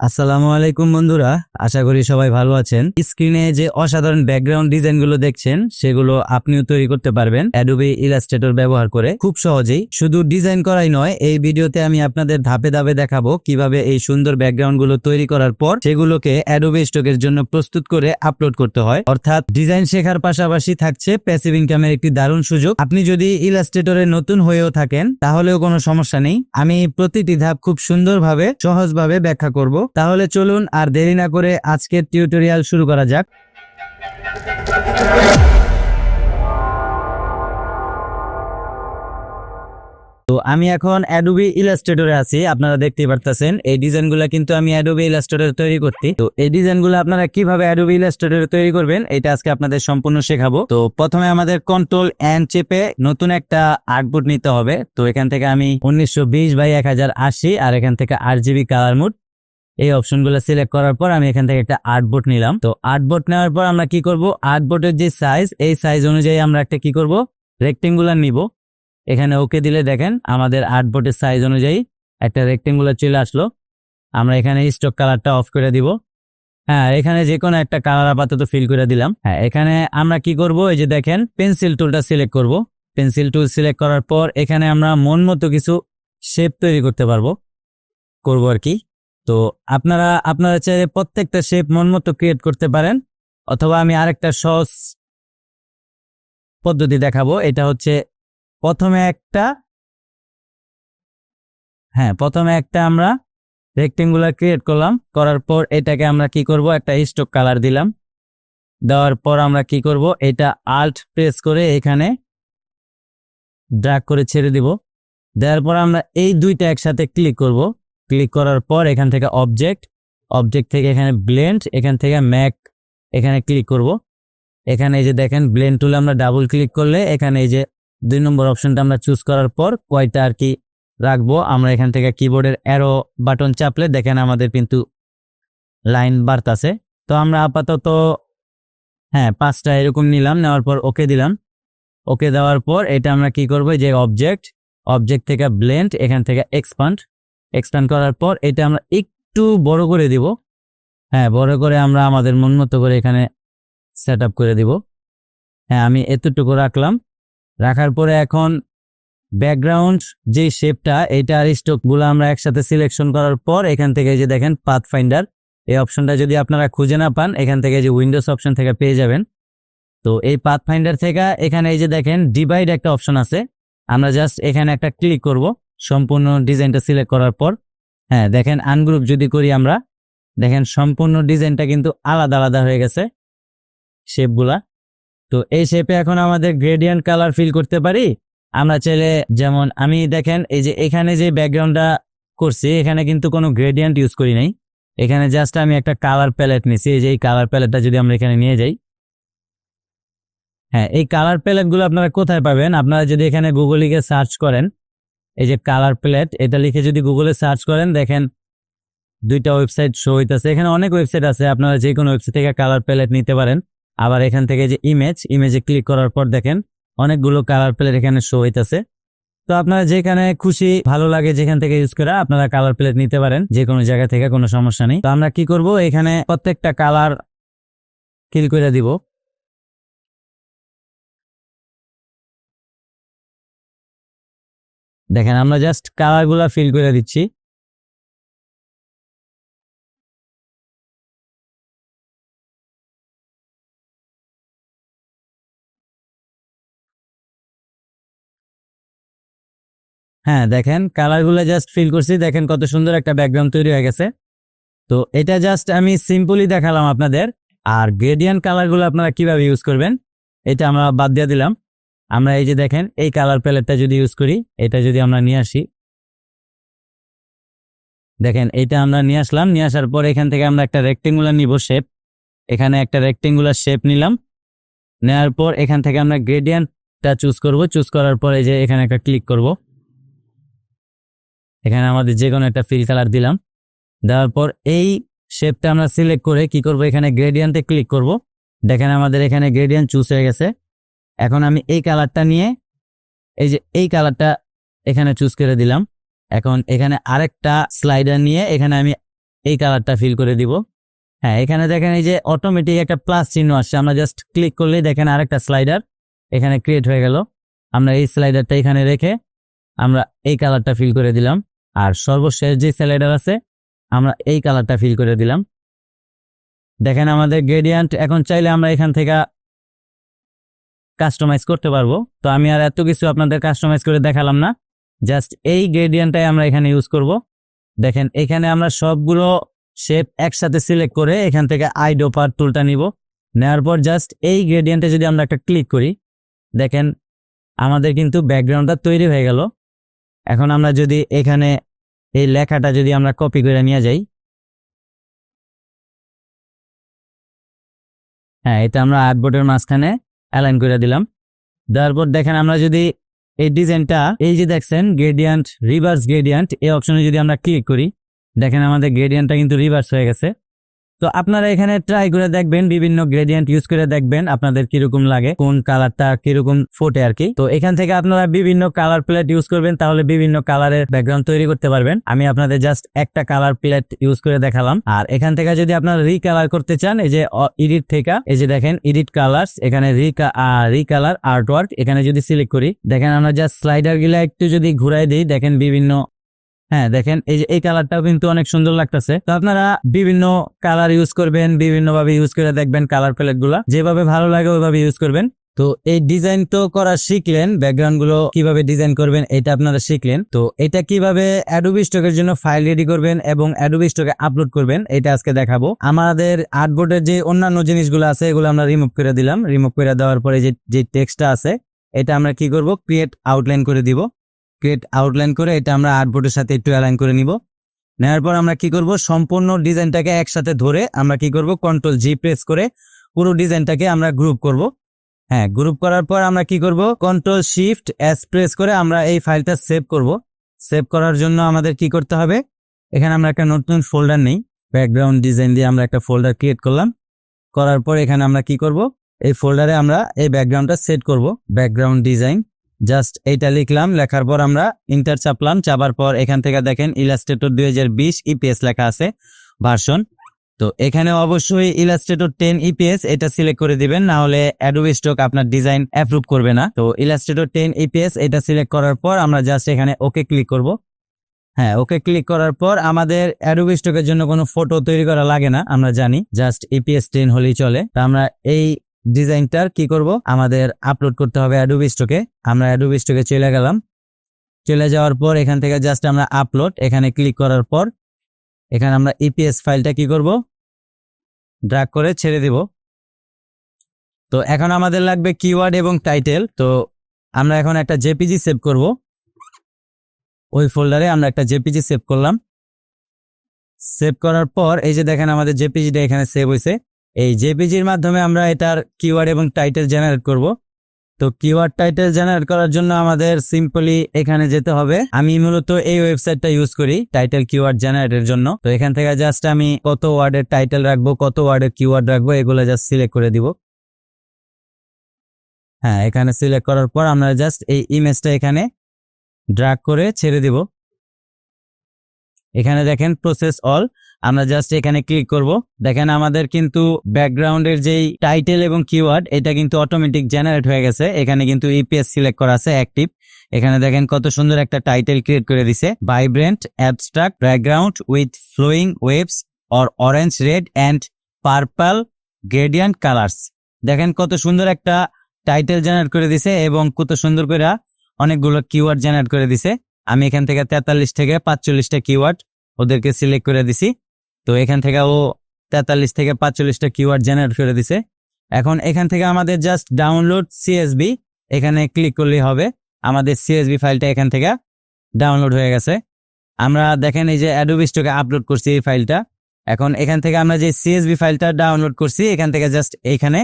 আসসালামু আলাইকুম বন্ধুরা, আশা করি সবাই ভালো আছেন। স্ক্রিনে যে অসাধারণ ব্যাকগ্রাউন্ড ডিজাইনগুলো দেখছেন, সেগুলো আপনিও তৈরি করতে পারবেন অ্যাডোবি ইলাস্ট্রেটর ব্যবহার করে। খুব সহজেই। শুধু ডিজাইন করাই নয়, এই ভিডিওতে আমি আপনাদের ধাপে ধাপে দেখাবো কীভাবে এই সুন্দর ব্যাকগ্রাউন্ডগুলো তৈরি করার পর সেগুলোকে অ্যাডোবি স্টকের জন্য প্রস্তুত করে আপলোড করতে হয়। অর্থাৎ ডিজাইন শেখার পাশাপাশি থাকছে প্যাসিভ ইনকামের একটি দারুণ সুযোগ। আপনি যদি ইলাস্ট্রেটরে নতুন হয়েও থাকেন, তাহলেও কোনো সমস্যা নেই। আমি প্রতিটি ধাপ খুব সুন্দরভাবে, সহজভাবে ব্যাখ্যা করব। তাহলে চলুন আর দেরি না করে আজকের টিউটোরিয়াল শুরু করা যাক। তো আমি এখন অ্যাডোবি ইলাস্ট্রেটরে আছি, আপনারা দেখতেই পারতেছেন। এই ডিজাইনগুলো কিন্তু আমি অ্যাডোবি ইলাস্ট্রেটরে তৈরি করতে তো এই ডিজাইনগুলো আপনারা কীভাবে অ্যাডোবি ইলাস্ট্রেটরে তৈরি করবেন, এটা আজকে আপনাদের সম্পূর্ণ শেখাবো। তো প্রথমে আমাদের কন্ট্রোল এন চেপে নতুন একটা আর্টবোর্ড নিতে হবে। তো এখান থেকে আমি উনিশশো বিশ বাই এক হাজার আশি আর এখান থেকে আট জিবি কালার মুড এই অপশনগুলো সিলেক্ট করার পর আমি এখান থেকে একটা আর্টবোর্ড নিলাম। তো আর্টবোর্ড নেওয়ার পর আমরা কি করব? আর্টবোর্ডের যে সাইজ এই সাইজ অনুযায়ী আমরা একটা কি করব? রেক্টেঙ্গুলার নিব। এখানে ওকে দিলে দেখেন আমাদের আর্টবোর্ডের সাইজ অনুযায়ী একটা রেক্টেঙ্গুলার চলে আসলো। আমরা এখানে স্টক কালারটা অফ করে দিব। হ্যাঁ এখানে যে কোনো একটা কালার আপাতত ফিল করে দিলাম। হ্যাঁ এখানে আমরা কি করব? এই যে দেখেন পেন্সিল টুলটা সিলেক্ট করব। পেন্সিল টুল সিলেক্ট করার পর এখানে আমরা মন মতো কিছু শেপ তৈরি করতে পারব। করব আর কি। তো আপনারা আপনারা চাইলে প্রত্যেকটা শেপ মন মতো ক্রিয়েট করতে পারেন, অথবা আমি আরেকটা সহজ পদ্ধতি দেখাবো। এটা হচ্ছে প্রথমে একটা হ্যাঁ প্রথমে একটা আমরা রেক্টেঙ্গুলার ক্রিয়েট করলাম। করার পর এটাকে আমরা কি করব? একটা স্টক কালার দিলাম। দেওয়ার পর আমরা কি করব? এটা আল্ট প্রেস করে এখানে ড্রাগ করে ছেড়ে দিব। দেওয়ার পর আমরা এই দুইটা একসাথে ক্লিক করব। ক্লিক করার পর এখান থেকে অবজেক্ট অবজেক্ট থেকে এখানে ব্লেন্ড এখান থেকে ম্যাক এখানে ক্লিক করব। এখানে এই যে দেখেন ব্লেন্ড টুলে আমরা ডাবল ক্লিক করলে এখানে এই যে দুই নম্বর অপশনটা আমরা চুজ করার পর কয়টা আর কি রাখব, আমরা এখান থেকে কিবোর্ডের অ্যারো বাটন চাপলে দেখেন আমাদের কিন্তু লাইন বাড়তাছে। তো আমরা আপাতত হ্যাঁ পাঁচটা এরকম নিলাম, নেওয়ার পর ওকে দিলাম। ওকে দেওয়ার পর এটা আমরা কি করব যে অবজেক্ট অবজেক্ট থেকে ব্লেন্ড এখান থেকে এক্সপান্ড এক্সপ্যান্ড করার পর এটা আমরা একটু বড় করে দিব। হ্যাঁ বড় করে আমরা আমাদের মন মতো করে এখানে সেট করে দিব। হ্যাঁ আমি এতটুকু রাখলাম। রাখার পরে এখন ব্যাকগ্রাউন্ড যে শেপটা এটা আর স্টকগুলো আমরা একসাথে সিলেকশন করার পর এখান থেকে যে দেখেন পাথ ফাইন্ডার এই অপশনটা যদি আপনারা খুঁজে না পান, এখান থেকে যে উইন্ডোজ অপশন থেকে পেয়ে যাবেন। তো এই পাথ ফাইন্ডার থেকে এখানে এই যে দেখেন ডিভাইড একটা অপশন আছে। আমরা জাস্ট এখানে একটা ক্লিক করব। সম্পূর্ণ ডিজাইনটা সিলেক্ট করার পর হ্যাঁ দেখেন আনগ্রুপ যদি করি আমরা, দেখেন সম্পূর্ণ ডিজাইনটা কিন্তু আলাদা আলাদা হয়ে গেছে শেপগুলা। তো এই শেপে এখন আমাদের গ্রেডিয়েন্ট কালার ফিল করতে পারি। আমরা চাইলে যেমন আমি দেখেন এই যে এখানে যে ব্যাকগ্রাউন্ডটা করছি, এখানে কিন্তু কোনো গ্রেডিয়েন্ট ইউজ করি নাই। এখানে জাস্ট আমি একটা কালার প্যালেট নিছি, এই যে এই কালার প্যালেটটা যদি আমরা এখানে নিয়ে যাই। হ্যাঁ এই কালার প্যালেটগুলো আপনারা কোথায় পাবেন? আপনারা যদি এখানে গুগল লিখে সার্চ করেন এই যে কালার প্লেট এটা লিখে যদি গুগলে সার্চ করেন, দেখেন দুইটা ওয়েবসাইট শো হইতেছে। এখানে অনেক ওয়েবসাইট আছে, আপনারা যে কোনো ওয়েবসাইট থেকে কালার প্যালেট নিতে পারেন। আবার এখান থেকে যে ইমেজ ইমেজে ক্লিক করার পর দেখেন অনেকগুলো কালার প্লেট এখানে শো হইতেছে। তো আপনারা যেখানে খুশি, ভালো লাগে যেখান থেকে ইউজ করা, আপনারা কালার প্লেট নিতে পারেন যে কোনো জায়গা থেকে, কোনো সমস্যা নেই। তো আমরা কি করব? এখানে প্রত্যেকটা কালার কিল করে দিব। দেখেন, আমরা জাস্ট কালারগুলা ফিল করে দিচ্ছি। হ্যাঁ দেখেন কালারগুলো জাস্ট ফিল করছি। দেখেন, কত সুন্দর একটা ব্যাকগ্রাউন্ড তৈরি হয়ে গেছে। তো এটা জাস্ট আমি সিম্পলি দেখালাম আপনাদের। আর গ্রেডিয়ান্ট কালারগুলো আপনারা কীভাবে ইউজ করবেন, এটা আমরা বাদ দিয়ে দিলাম। আমরা এই যে দেখেন, এই কালার প্যালেটটা যদি ইউজ করি, এটা যদি আমরা নিয়ে আসি। দেখেন এটা আমরা নিয়ে আসলাম, নিয়ে আসার পর এখান থেকে আমরা একটা রেক্টেঙ্গুলার নিব শেপ এখানে একটা রেক্টেঙ্গুলার শেপ নিলাম। নেওয়ার পর এখান থেকে আমরা গ্রেডিয়ান্টটা চুজ করব। চুজ করার পর এই যে এখানে একটা ক্লিক করব। এখানে আমাদের যে কোনো একটা ফিল কালার দিলাম। দেওয়ার পর এই শেপটা আমরা সিলেক্ট করে কি করব? এখানে গ্রেডিয়ান্টে ক্লিক করব। দেখেন আমাদের এখানে গ্রেডিয়ান্ট চুজ হয়ে গেছে। এখন আমি এই কালারটা নিয়ে, এই যে এই কালারটা এখানে চুজ করে দিলাম। এখন এখানে আরেকটা স্লাইডার নিয়ে এখানে আমি এই কালারটা ফিল করে দিব। হ্যাঁ এখানে দেখেন এই যে অটোমেটিক একটা প্লাস চিহ্ন আসছে। আমরা জাস্ট ক্লিক করলেই দেখেন আরেকটা স্লাইডার এখানে ক্রিয়েট হয়ে গেল। আমরা এই স্লাইডারটা এখানে রেখে আমরা এই কালারটা ফিল করে দিলাম। আর সর্বশেষ যে স্লাইডার আছে, আমরা এই কালারটা ফিল করে দিলাম। দেখেন আমাদের গ্রেডিয়ান্ট এখন চাইলে আমরা এখান থেকে কাস্টমাইজ করতে পারব। তো আমি আর এত কিছু আপনাদের কাস্টমাইজ করে দেখালাম না। জাস্ট এই গ্রেডিয়ান্টটাই আমরা এখানে ইউজ করব। দেখেন, এখানে আমরা সবগুলো শেপ একসাথে সিলেক্ট করে এখান থেকে আইডোপার টুলটা নিব। নেওয়ার পর জাস্ট এই গ্রেডিয়েন্টে যদি আমরা একটা ক্লিক করি, দেখেন, আমাদের কিন্তু ব্যাকগ্রাউন্ডটা তৈরি হয়ে গেল। এখন আমরা যদি এখানে এই লেখাটা যদি আমরা কপি করে নিয়ে যাই। হ্যাঁ এটা আমরা আর্টবোর্ডের মাঝখানে অ্যালাইন করে দিলাম। তারপর দেখেন আমরা যদি এই ডিজাইনটা, এই যে দেখছেন গ্রেডিয়ান্ট রিভার্স গ্রেডিয়ান্ট এই অপশনে যদি আমরা ক্লিক করি, দেখেন আমাদের গ্রেডিয়ান্টটা কিন্তু রিভার্স হয়ে গেছে। তো আপনারা এখানে ট্রাই করে দেখবেন, বিভিন্ন গ্রেডিয়েন্ট ইউজ করে দেখবেন আপনাদের কীরকম লাগে, কোন কালারটা কীরকম ফোটে আর কি। তো এখান থেকে আপনারা বিভিন্ন কালার প্লেট ইউজ করবেন, তাহলে বিভিন্ন কালারের ব্যাকগ্রাউন্ড তৈরি করতে পারবেন। আমি আপনাদের জাস্ট একটা কালার প্লেট ইউজ করে দেখালাম। আর এখান থেকে যদি আপনারা রিকালার করতে চান, এই যে এডিট থেকে, এই যে দেখেন এডিট কালার্স এখানে রিকালার আর্ট ওয়ার্ক এখানে যদি সিলেক্ট করি, দেখেন আমরা জাস্ট স্লাইডারগুলা একটু যদি ঘুরাই দিই, দেখেন বিভিন্ন হ্যাঁ দেখেন, এই যে, এই কালারটাও কিন্তু অনেক সুন্দর লাগতেছে। তো আপনারা বিভিন্ন কালার ইউজ করবেন বিভিন্ন ভাবে ইউজ করে দেখবেন কালার প্যালেটগুলা। যেভাবে ভালো লাগে, ওইভাবে ইউজ করবেন। তো এই ডিজাইন তো করা শিখলেন ব্যাকগ্রাউন্ডগুলো কীভাবে ডিজাইন করবেন, এটা আপনারা শিখলেন। তো এটা কীভাবে অ্যাডোবি স্টকের জন্য ফাইল রেডি করবেন এবং অ্যাডোবি স্টকে আপলোড করবেন, এটা আজকে দেখাবো। আমাদের আর্টবোর্ডের যে অন্যান্য জিনিসগুলো আছে, এগুলো আমরা রিমুভ করে দিলাম। রিমুভ করে দেওয়ার পরে যে যে টেক্সটটা আছে, এটা আমরা কি করব? ক্রিয়েট আউটলাইন করে দিব। ক্রিয়েট আউটলাইন করে এটা আমরা আর্টবোর্ডের সাথে একটু অ্যালাইন করে নিব। নেওয়ার পর আমরা কি করব? সম্পূর্ণ ডিজাইনটাকে একসাথে ধরে আমরা কি করব? কন্ট্রোল জি প্রেস করে পুরো ডিজাইনটাকে আমরা গ্রুপ করব। হ্যাঁ গ্রুপ করার পর আমরা কি করব? কন্ট্রোল শিফট এস প্রেস করে আমরা এই ফাইলটা সেভ করব। সেভ করার জন্য আমাদের কি করতে হবে? এখানে আমরা একটা নতুন ফোল্ডার নেই। ব্যাকগ্রাউন্ড ডিজাইন দিয়ে আমরা একটা ফোল্ডার ক্রিয়েট করলাম। করার পর এখানে আমরা কি করব? এই ফোল্ডারে আমরা এই ব্যাকগ্রাউন্ডটা সেট করব। ব্যাকগ্রাউন্ড ডিজাইন জাস্ট এইটা লিখলাম, লেখার পর আমরা ইন্টার চাপলাম, চাপার পর এখান থেকে দেখেন ইলাস্ট্রেটর দুই হাজার বিশ ইপিএস লেখা আছে ভার্সন তো এখানে অবশ্যই ইলাস্ট্রেটর টেন ইপিএস এটা সিলেক্ট করে দিবেন, না হলে স্টক আপনার ডিজাইন অ্যাপ্রুভ করবে না। তো ইলাস্ট্রেটর টেন ইপিএস এটা সিলেক্ট করার পর আমরা জাস্ট এখানে ওকে ক্লিক করব। হ্যাঁ ওকে ক্লিক করার পর আমাদের অ্যাডোবি স্টকের জন্য কোনো ফটো তৈরি করা লাগে না, আমরা জানি। জাস্ট ইপিএস টেন হলেই চলে। তা আমরা এই ডিজাইনটার কি করব? আমাদের আপলোড করতে হবে অ্যাডোবি স্টকে আমরা অ্যাডোবি স্টকে চলে গেলাম। চলে যাওয়ার পর এখান থেকে জাস্ট আমরা আপলোড এখানে ক্লিক করার পর এখানে আমরা ইপিএস ফাইলটা কি করব? ড্রাগ করে ছেড়ে দিব। তো এখন আমাদের লাগবে কিওয়ার্ড এবং টাইটেল তো আমরা এখন একটা জেপিজি সেভ করব। ওই ফোল্ডারে আমরা একটা জেপিজি সেভ করলাম। সেভ করার পর এই যে দেখেন আমাদের জেপিজিটা এখানে সেভ হয়েছে এই জেপিজির মাধ্যমে আমরা এটার কিওয়ার্ড এবং টাইটেল জেনারেট করব। তো কিওয়ার্ড টাইটেল জেনারেট করার জন্য আমাদের সিম্পলি এখানে যেতে হবে। আমি মূলত এই ওয়েবসাইটটা ইউজ করি টাইটেল কিওয়ার্ড জেনারেটের জন্য। তো এখান থেকে জাস্ট আমি কত ওয়ার্ডের টাইটেল রাখব, কত ওয়ার্ডের কিওয়ার্ড রাখব, এগুলো জাস্ট সিলেক্ট করে দিব। হ্যাঁ এখানে সিলেক্ট করার পর আমরা জাস্ট এই ইমেজটা এখানে ড্রাগ করে ছেড়ে দিব। এখানে দেখেন প্রসেস অল আমরা জাস্ট এখানে ক্লিক করব। দেখেন আমাদের কিন্তু ব্যাকগ্রাউন্ডের যেই টাইটেল এবং কিওয়ার্ড এটা কিন্তু অটোমেটিক জেনারেট হয়ে গেছে। এখানে কিন্তু ইপিএস সিলেক্ট করা আছে অ্যাক্টিভ এখানে দেখেন কত সুন্দর একটা টাইটেল ক্রিয়েট করে দিছে। Vibrant abstract background with flowing waves or orange red and purple gradient colours দেখেন কত সুন্দর একটা টাইটেল জেনারেট করে দিছে এবং কত সুন্দর করে অনেকগুলো কিওয়ার্ড জেনারেট করে দিছে। আমি এখান থেকে তেতাল্লিশ থেকে পাঁচচল্লিশটা কিওয়ার্ড ওদেরকে সিলেক্ট করে দিছি। তো এখান থেকে ও তেতাল্লিশ থেকে পাঁচচল্লিশটা কিওয়ার্ড জেনারেট করে দিছে। এখন এখান থেকে আমাদের জাস্ট ডাউনলোড সিএসবি এখানে ক্লিক করলেই হবে। আমাদের সিএসবি ফাইলটা এখান থেকে ডাউনলোড হয়ে গেছে। আমরা দেখেন এই যে অ্যাডোবি স্টকে আপলোড করছি এই ফাইলটা। এখন এখান থেকে আমরা যে সিএসবি ফাইলটা ডাউনলোড করছি, এখান থেকে জাস্ট এখানে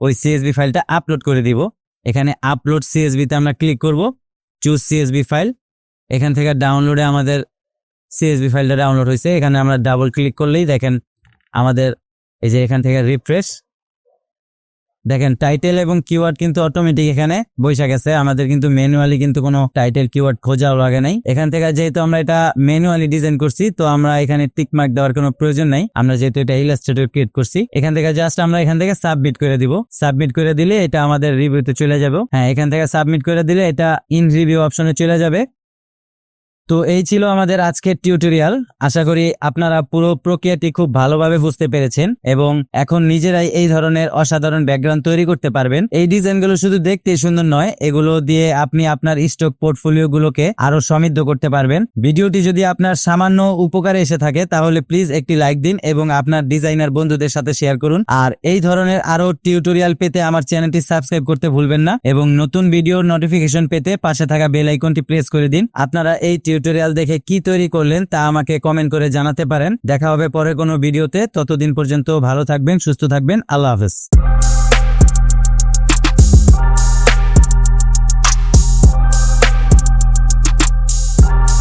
ওই সিএসবি ফাইলটা আপলোড করে দিব। এখানে আপলোড সিএসবিতে আমরা ক্লিক করব। চুজ সিএসবি ফাইল এখান থেকে ডাউনলোডে আমাদের সিএসবি ফাইলটা ডাউনলোড হয়েছে, এখানে আমরা ডাবল ক্লিক করলেই দেখেন আমাদের এই যে এখান থেকে রিফ্রেশ দেখেন টাইটেল এবং কিওয়ার্ড কিন্তু অটোমেটিক এখানে বৈশা গেছে, আমাদের কিন্তু ম্যানুয়ালি কিন্তু কোনো টাইটেল কিওয়ার্ড খোঁজাও লাগে নাই। এখান থেকে যেহেতু আমরা এটা ম্যানুয়ালি ডিজাইন করছি, তো আমরা এখানে টিক মার্ক দেওয়ার কোনো প্রয়োজন নাই, আমরা যেহেতু এটা ইলাস্ট্রেটর ক্রিয়েট করছি। এখান থেকে জাস্ট আমরা এখান থেকে সাবমিট করে দিব সাবমিট করে দিলে এটা আমাদের রিভিউতে চলে যাবে। হ্যাঁ এখান থেকে সাবমিট করে দিলে এটা ইন রিভিউ অপশনে চলে যাবে। তো এই ছিল আমাদের আজকের টিউটোরিয়াল। আশা করি আপনারা পুরো প্রক্রিয়াটি খুব ভালোভাবে বুঝতে পেরেছেন এবং এখন নিজেরাই এই ধরনের অসাধারণ ব্যাকগ্রাউন্ড তৈরি করতে পারবেন। এই ডিজাইনগুলো শুধু দেখতে সুন্দর নয়, এগুলো দিয়ে আপনি আপনার স্টক পোর্টফোলিও গুলোকে আরও সমৃদ্ধ করতে পারবেন। ভিডিওটি যদি আপনার সামান্য উপকারে এসে থাকে, তাহলে প্লিজ একটি লাইক দিন এবং আপনার ডিজাইনার বন্ধুদের সাথে শেয়ার করুন। আর এই ধরনের আরও টিউটোরিয়াল পেতে আমার চ্যানেলটি সাবস্ক্রাইব করতে ভুলবেন না এবং নতুন ভিডিওর নোটিফিকেশন পেতে পাশে থাকা বেল আইকনটি প্রেস করে দিন। আপনারা এই টিউটোরিয়াল দেখে কি তৈরি করলেন তা আমাকে কমেন্ট করে জানাতে পারেন। দেখা হবে পরে কোনো ভিডিওতে। ততদিন পর্যন্ত ভালো থাকবেন, সুস্থ থাকবেন। আল্লাহ হাফেজ।